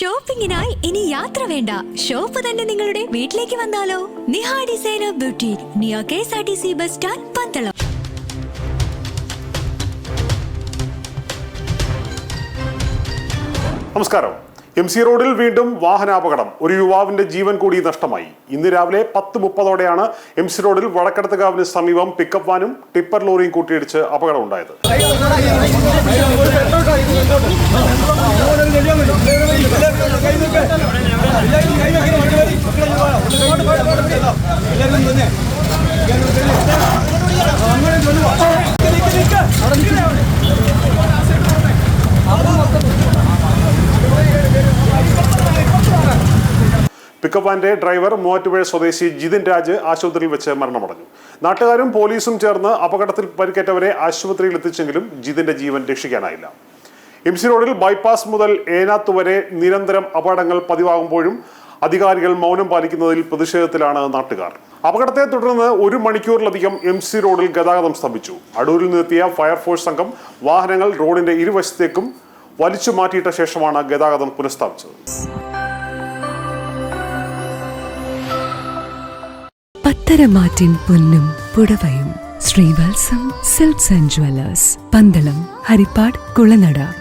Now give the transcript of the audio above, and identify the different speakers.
Speaker 1: ഷോപ്പിംഗിനായി ഇനി യാത്ര വേണ്ട. ഷോപ്പ് തന്നെ നിങ്ങളുടെ വീട്ടിലേക്ക് വന്നാലോ? Niha designer beauty near K S R T C bus stand Pandalam.
Speaker 2: നമസ്കാരം. എം സി റോഡിൽ വീണ്ടും വാഹനാപകടം. ഒരു യുവാവിന്റെ ജീവൻ കൂടി നഷ്ടമായി. ഇന്ന് രാവിലെ പത്ത് മുപ്പതോടെയാണ് എം സി റോഡിൽ വടക്കടത്തുകാവിന് സമീപം പിക്കപ്പ് വാനും ടിപ്പർ ലോറിയും കൂട്ടിയിടിച്ച് അപകടം പിക്കപ്പ് വാന്റെ ഡ്രൈവർ മൂവാറ്റുപുഴ സ്വദേശി ജിതിൻ രാജ് ആശുപത്രിയിൽ വെച്ച് മരണമടഞ്ഞു. നാട്ടുകാരും പോലീസും ചേർന്ന് അപകടത്തിൽ പരിക്കേറ്റവരെ ആശുപത്രിയിൽ എത്തിച്ചെങ്കിലും ജിതിന്റെ ജീവൻ രക്ഷിക്കാനായില്ല. എം സി റോഡിൽ ബൈപ്പാസ് മുതൽ ഏനാത്ത് വരെ നിരന്തരം അപകടങ്ങൾ പതിവാകുമ്പോഴും അധികാരികൾ മൗനം പാലിക്കുന്നതിൽ പ്രതിഷേധത്തിലാണ് നാട്ടുകാർ. അപകടത്തെ തുടർന്ന് ഒരു മണിക്കൂറിലധികം എം സി റോഡിൽ ഗതാഗതം സ്തംഭിച്ചു. അടൂരിൽ നിന്നെത്തിയ ഫയർഫോഴ്സ് സംഘം വാഹനങ്ങൾ റോഡിന്റെ ഇരുവശത്തേക്കും വലിച്ചു മാറ്റിയിട്ട ശേഷമാണ് ഗതാഗതം പുനഃസ്ഥാപിച്ചത്.
Speaker 3: പത്തരമാറ്റിൻ പൊന്നും പുടവയും Sreevatsam silks and jewellers Pandalam Haripad Kulanada.